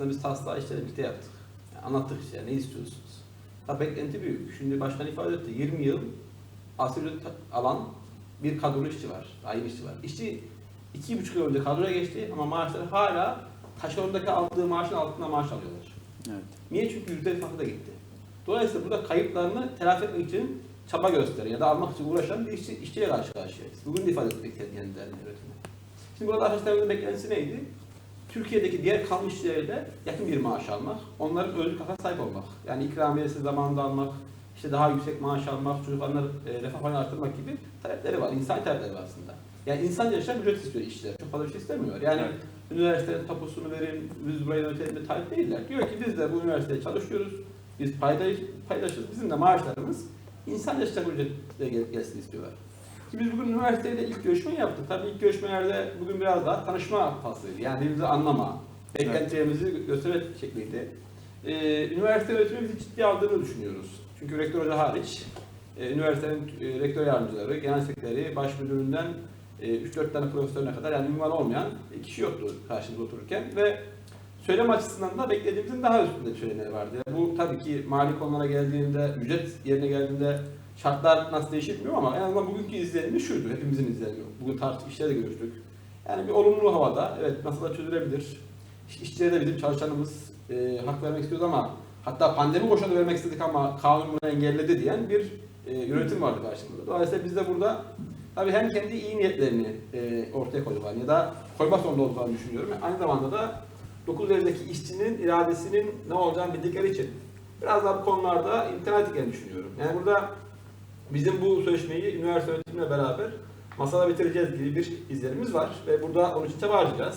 Aslında biz taslağı işte birlikte yaptık. Yani anlattık işte ne istiyorsunuz. Tabii beklenti büyük. Şimdi başkan ifade etti. 20 yıl ücret alan bir kadrolu işçi var. Aynı işçi var. İşçi 2,5 yıl önce kadroya geçti ama maaşları hala taşerondaki aldığı maaşın altında maaş alıyorlar. Evet. Niye? Çünkü yüzde farkı da gitti. Dolayısıyla burada kayıplarını telafi etmek için çaba gösteren ya da almak için uğraşan bir işçi, işçiye karşı karşıyayız. Bugün de ifade etmek kendilerini yönetimi. Şimdi burada arkadaşlarımızın beklentisi neydi? Türkiye'deki diğer kalmış işçilere yakın bir maaş almak, onların özgür haklara sahip olmak. Yani ikramiyesi zamanında almak, işte daha yüksek maaş almak, çocuklarına e, refah payını arttırmak gibi talepleri var. İnsan talepleri var aslında. Yani insan yaşam ücret istiyor işçiler. Çok fazla bir şey istemiyor. Yani Evet. üniversitenin tapusunu verin, biz burayı yönetelim de talep değiller. Diyor ki biz de bu üniversitede çalışıyoruz, biz paydaş, paydaşız, bizim de maaşlarımız insan yaşam ücretle gel- gelsin istiyorlar. Biz bugün üniversiteyle ilk görüşme yaptık. Tabii ilk görüşmelerde bugün biraz daha tanışma faslıydı. Yani birbirimizi anlama, beklentilerimizi göstermek şekliydi. Ee, üniversite yönetimi bizi ciddiye aldığını düşünüyoruz. Çünkü rektör hoca hariç, e, üniversitenin e, rektör yardımcıları, genel sekreteri, baş müdüründen e, 3-4 tane profesörüne kadar yani ünvan olmayan kişi yoktu karşımızda otururken ve söylem açısından da beklediğimizin daha üstünde söylemleri vardı. Bu tabii ki mali konulara geldiğinde, ücret yerine geldiğinde şartlar nasıl değişir bilmiyorum ama en azından bugünkü izlenimi şuydu, hepimizin izlenimi. Bugün tartıştık, işleri de görüştük. Yani bir olumlu havada, evet masada çözülebilir. İş- İşçilere de bizim çalışanımız e, hak vermek istiyoruz ama hatta pandemi koşulu vermek istedik ama kanun bunu engelledi diyen bir e, yönetim vardı karşımızda. Dolayısıyla biz de burada tabii hem kendi iyi niyetlerini e, ortaya koyduklarını ya da koyma zorunda olduklarını düşünüyorum. Aynı zamanda da 9 evdeki işçinin iradesinin ne olacağını bildikleri için biraz daha bu konularda imtina ettiklerini düşünüyorum. Yani burada bizim bu sözleşmeyi üniversite yönetimiyle beraber masada bitireceğiz gibi bir izlenimiz var ve burada onun için çaba harcayacağız.